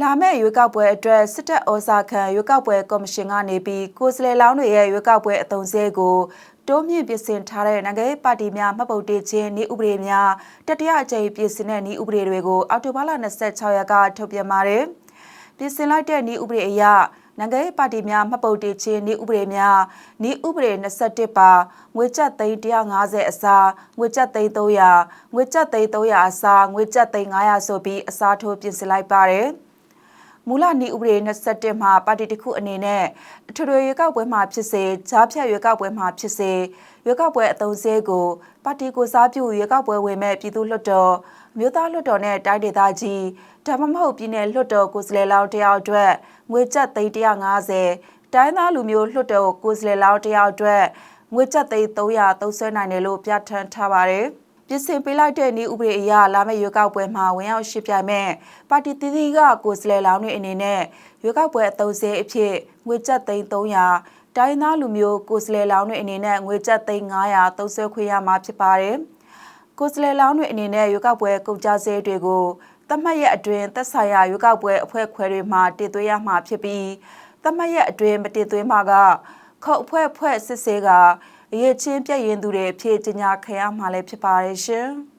လာမယ့်ရွေးကောက်ပွဲအတွက်စစ်တပ်ဩဇာခံရွေးကောက်ပွဲကော်မရှင်ကနေပြီးကိုယ်စားလှယ်လောင်းတွေရဲ့ရွေးကောက်ပွဲအသုံးစဲကိုတိုးမြင့်ပြင်ဆင်ထားတဲ့နိုင်ငံရေးပါတီများမှတ်ပုံတင်ခြင်းဤဥပဒေများတတိယအကြိမ်ပြင်ဆင်တဲ့ဤဥပဒေတွေကိုအောက်တိုဘာလ26ရက်ကထုတ်ပြန်ပါတယ်။ပြင်ဆင်လိုက်တဲ့ဤဥပဒေအရနိုင်ငံရေးပါတီများမှတ်ပုံတင်ခြင်းဤဥပဒေများဤဥပဒေ21ပါငွေကျပ်သိန်း150အစားငွေကျပ်သိန်း300ငွေကျပ်သိန်း300အစားငွေကျပ်သိန်း900ဆိုပြီးအစားထိုးပြင်ဆင်လိုက်ပါတယ်။ မူလနီဥပဒေ27မှာပါတီတစ်ခုအနေနဲ့အထွေထွေရွေးကောက်ပွဲမှာဖြစ်စေဂျားဖြတ်ရွေးကောက်ပွဲမှာဖြစ်စေရွေးကောက်ပွဲအသုံးစဲကိုပါတီကိုစားပြုရွေးကောက်ပွဲဝင်မဲ့ပြည်သူ့လွှတ်တော်မြို့သားလွှတ်တော်နဲ့တိုင်းဒေသကြီးဒါမှမဟုတ်ပြည်နယ်လွှတ်တော်ကိုယ်စားလှယ်လောင်းတယောက်အတွက်ငွေကျပ်သိန်း150တိုင်းသားလူမျိုးလွှတ်တော်ကိုယ်စားလှယ်လောင်းတယောက်အတွက်ငွေကျပ်သိန်း300သုံးစွဲနိုင်တယ်လို့ပြဋ္ဌာန်းထားပါတယ်။ ပြင်ဆင်ပေးလိုက်တဲ့ဤဥပဒေအရလာမယ့်ရွေးကောက်ပွဲမှာဝင်ရောက်ရှိပြိုင်မဲ့ပါတီတီတီကကိုယ်စားလှယ်လောင်းတွေအနေနဲ့ရွေးကောက်ပွဲအသုံးစဲအဖြစ်ငွေကျပ်သိန်း300တိုင်းသားလူမျိုးကိုယ်စားလှယ်လောင်းတွေအနေနဲ့ငွေကျပ်သိန်း900သုံးစွဲခွင့်ရမှာဖြစ်ပါတယ်။ကိုယ်စားလှယ်လောင်းတွေအနေနဲ့ရွေးကောက်ပွဲကုန်ကြစဲတွေကိုသတ်မှတ်ရက်အတွင်းသက်ဆိုင်ရာရွေးကောက်ပွဲအဖွဲ့ခွဲတွေမှာတည်သွင်းရမှာဖြစ်ပြီးသတ်မှတ်ရက်အတွင်းမတည်သွင်းမှာကခုတ်အဖွဲ့ဖွဲ့စစ်ဆေးကအရေးချင်းပြည့်ရင်သူတွေဖြည့်ကျညာခံရမှာလည်းဖြစ်ပါတယ်ရှင်။